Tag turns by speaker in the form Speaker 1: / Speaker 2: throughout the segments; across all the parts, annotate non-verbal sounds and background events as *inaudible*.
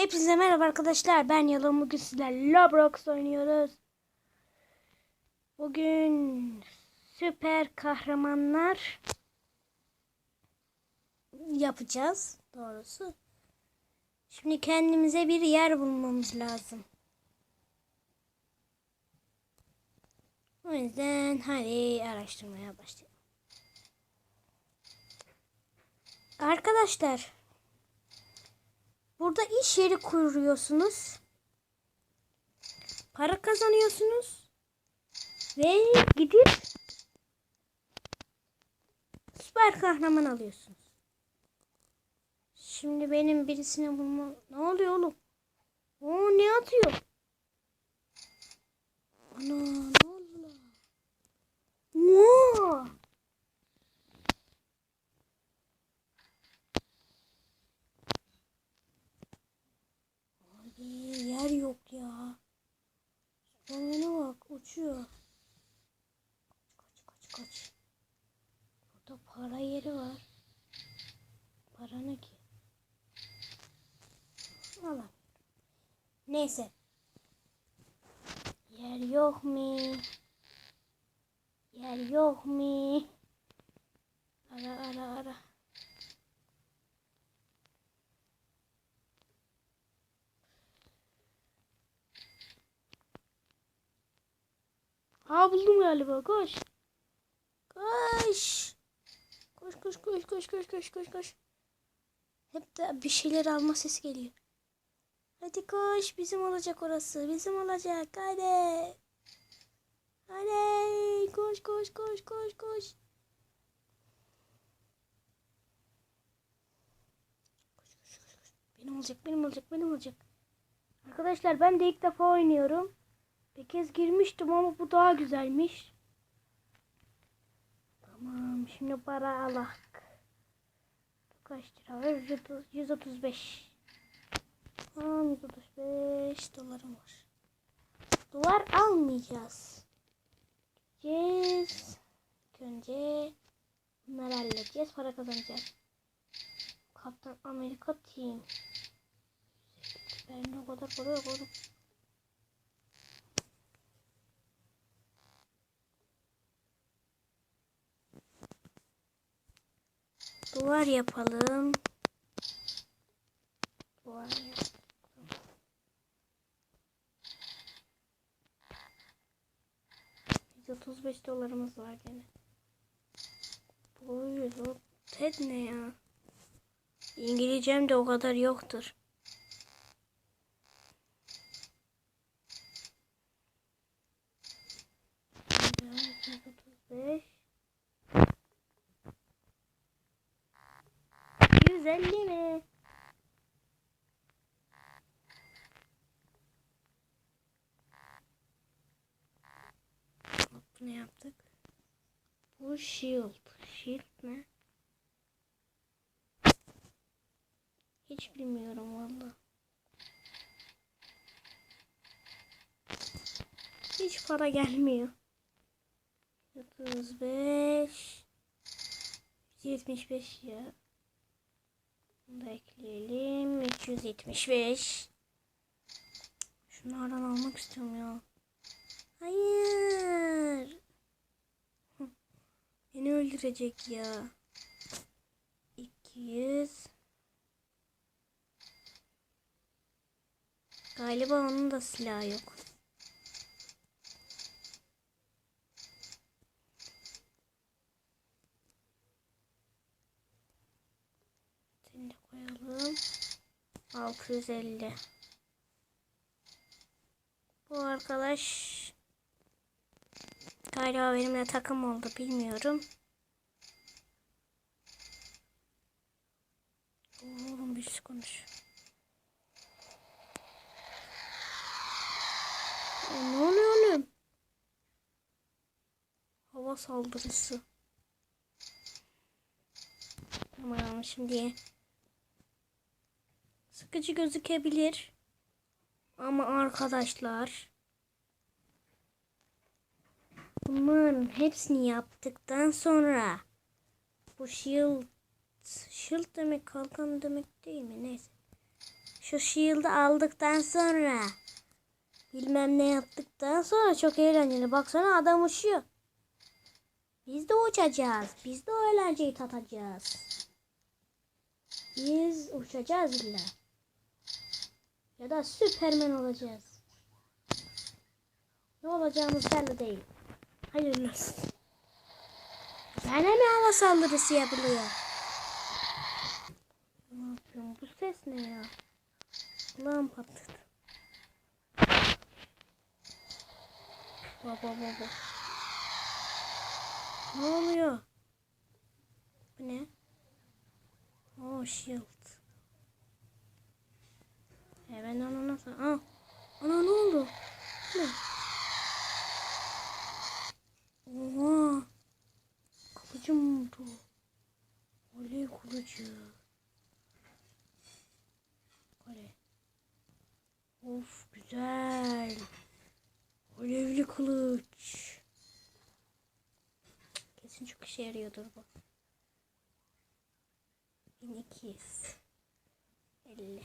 Speaker 1: Hepinize merhaba arkadaşlar. Ben Yalın. Bugün sizlerle Roblox oynuyoruz. Bugün süper kahramanlar yapacağız. Doğrusu. Şimdi kendimize bir yer bulmamız lazım. O yüzden hadi araştırmaya başlayalım. Arkadaşlar Burada iş yeri kuruyorsunuz. Para kazanıyorsunuz. Ve gidip süper kahraman alıyorsunuz. Şimdi benim birisini bulmam... Ne oluyor oğlum? Oo ne atıyor? Ana ne oldu lan? Oo! Abi yer yok ya. Sonuna bak uçuyor. Kaç kaç kaç kaç. Burada para yeri var. Para ne ki? Alamıyorum. Neyse. Yer yok mu? Yer yok mu? Ara ara ara. Ha buldum galiba koş. Koş. Koş koş koş koş koş koş koş koş. Hep de bir şeyler alma sesi geliyor. Hadi koş bizim olacak orası. Bizim olacak. Hadi. Hadi koş koş koş koş koş. Benim olacak benim olacak benim olacak. Arkadaşlar ben de ilk defa oynuyorum. Bir kez girmiştim ama bu daha güzelmiş. Tamam şimdi para alak. Kaç lira var? 130 135. Tamam 135 dolarım var. Dolar almayacağız. Gideceğiz. Önce bunları halledeceğiz. Para kazanacağız. Kaptan Amerika Team. Ben o kadar para yok oğlum. Duvar yapalım. Duvar yapalım. Biz 35 dolarımız var gene. Yüz o Ted ne ya? İngilizcem de o kadar yoktur. Beş. 150 mi? Hop, ne yaptık? Bu shield. Shield ne? Hiç bilmiyorum valla. Hiç para gelmiyor. 35 175 ya. Bunu da ekleyelim. 375. Şunlardan almak istiyorum ya. Hayır. Beni öldürecek ya. 200. Galiba onun da silahı yok. Seni koyalım. 650. Bu arkadaş galiba benimle takım oldu bilmiyorum. Oğlum bir şey konuş. Ne oluyor oğlum? Hava saldırısı. Tamam şimdi sıkıcı gözükebilir. Ama arkadaşlar bunların hepsini yaptıktan sonra bu shield shield demek kalkan demek değil mi? Neyse. Şu shield'ı aldıktan sonra bilmem ne yaptıktan sonra çok eğlenceli. Baksana adam uçuyor. Biz de uçacağız. Biz de o eğlenceyi tatacağız. Biz uçacağız illa. Ya da Süpermen olacağız. Ne olacağımız belli değil. Hayırlı olsun. Gene mi hava saldırısı yapılıyor? Ne yapıyorum? Bu ses ne ya? Kulağım patladı. Baba baba. Ne oluyor? Bu ne? Oh shield. E ben onu nasıl? Aa. Ana ne oldu? Ne? Oha. Kılıcım oldu. Kılıcı. Oley. Of güzel. Alevli kılıç. Kesin çok işe yarıyordur bu. 1250.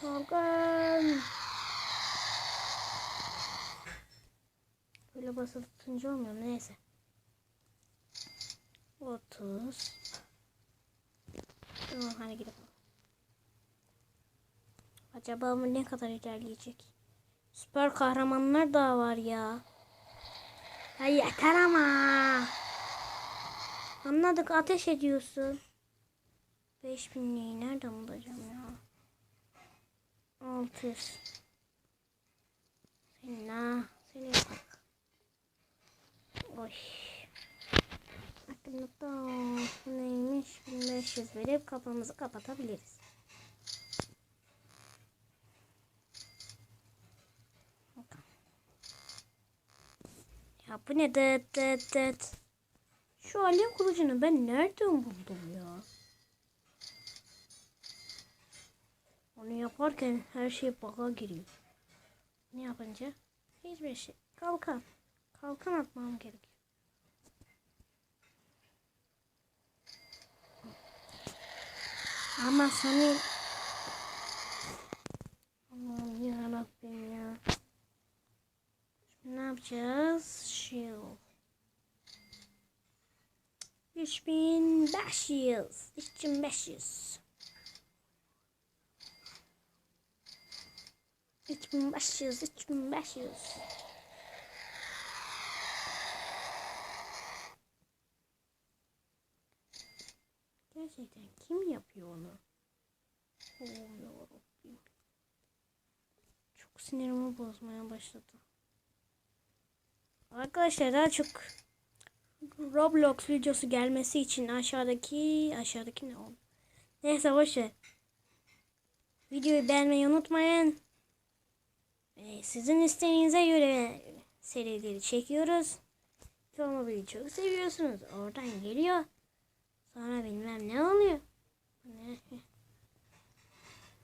Speaker 1: Kalkan. Böyle basılı tutunca olmuyor. Neyse. 30. Hadi gidelim. Acaba bu ne kadar ilerleyecek? Süper kahramanlar da var ya. Ya yeter ama. Anladık ateş ediyorsun. 5000'liği nereden bulacağım ya? 600. Senin ha. Seni yapak. Oy. Bu neymiş? 1500 verip kapımızı kapatabiliriz. Ya bu ne dıt dıt dıt. Şu alev kılıcını ben nereden buldum ya? Onu yaparken her şey baka giriyor. Ne yapınca? Hiçbir şey. Kalkan. Kalkan atmam gerekiyor. Ama senin Aman yarabbim ya. Şimdi ne yapacağız? Shield. 3500. 3500. 3500. 3500. Gerçekten kim yapıyor onu? Oh yarabbim. Çok sinirimi bozmaya başladı. Arkadaşlar daha çok Roblox videosu gelmesi için aşağıdaki aşağıdaki ne oldu? Neyse boşver. Videoyu beğenmeyi unutmayın. Ee, sizin isteğinize göre serileri çekiyoruz. Tomobil'i çok seviyorsunuz. Oradan geliyor. Sonra bilmem ne oluyor. Ne?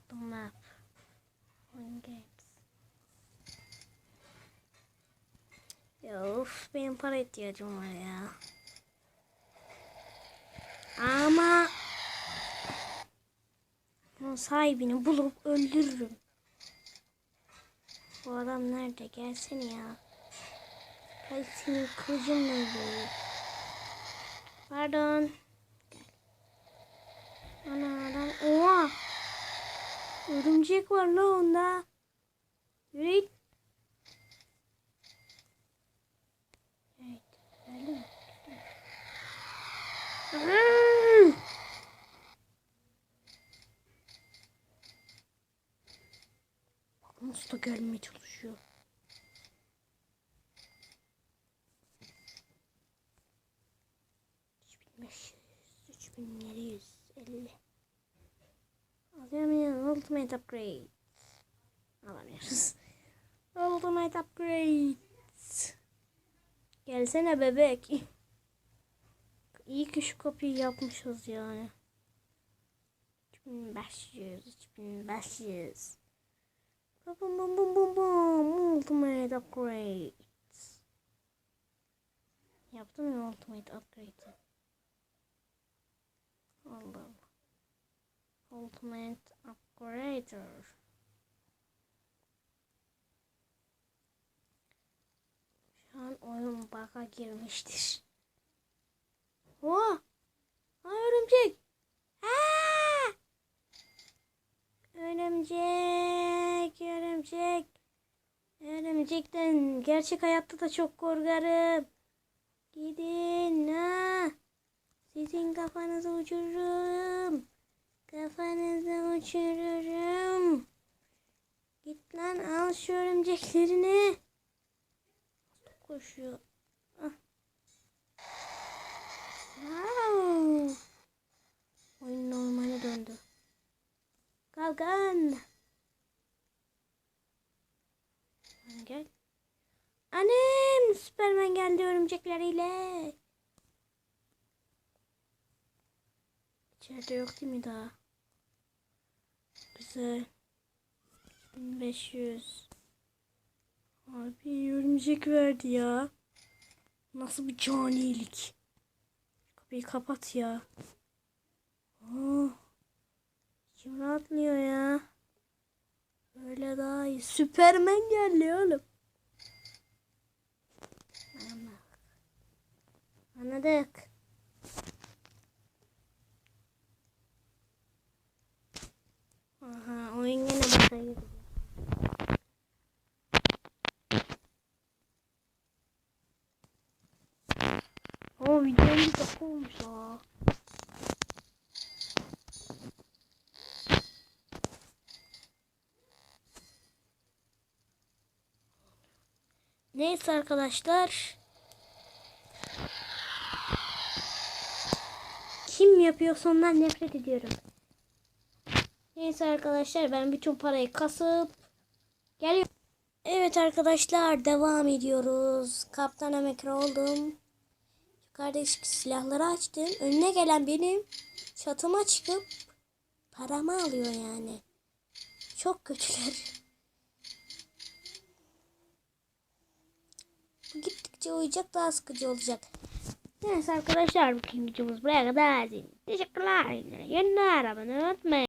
Speaker 1: The map. On games. Ya of benim para ihtiyacım var ya. Ama bunun sahibini bulup öldürürüm. Bu adam nerede? Gelsene ya. Gel senin kılıcınla öldürürüm. Pardon. Ana adam. Oha. Örümcek var la onda. Yürü git. Evet. Geldi mi? Bak nasıl da gelmeye çalışıyor. Üç bin beş yüz, üç bin yedi yüz elli. Alamıyorum. Ultimate upgrade. Alamıyoruz. *laughs* Ultimate upgrade. Gelsene bebek. *laughs* İyi ki şu kapıyı yapmışız yani. 3500, 3500. Bum bum bum bum bum bum. Ultimate upgrade. Yaptım ya ultimate upgrade'i. Allah. Ultimate upgrade. Creator. Şu an oyun baka girmiştir. Oha! Ay örümcek! Aa! Örümcek, örümcek. Örümcekten gerçek hayatta da çok korkarım. Gidin ha. Sizin kafanızı uçururum. Kafanızı uçururum. Git lan al şu örümceklerini. Koşuyor. Ah. Wow. Oyun normale döndü. Kalkan. Gel. Annem Süpermen geldi örümcekleriyle. İçeride yok değil mi daha? Güzel. 1500. Abi örümcek verdi ya. Nasıl bir canilik. Kapıyı kapat ya. Oh. Kim rahatlıyor ya? Öyle daha iyi. Süpermen geldi oğlum. Anladık. Anladık. Aha oyun yine baka girdi. Oo videom bir dakika olmuş ha. Neyse arkadaşlar. Kim yapıyorsa ondan nefret ediyorum. Neyse arkadaşlar ben bütün parayı kasıp geliyorum. Evet arkadaşlar devam ediyoruz. Kaptan Amerika oldum. Yukarıdaki silahları açtım. Önüne gelen benim çatıma çıkıp paramı alıyor yani. Çok kötüler. Gittikçe uyuyacak daha sıkıcı olacak. Neyse arkadaşlar bugün videomuz buraya kadar. Teşekkürler. Yeni abone unutmayın.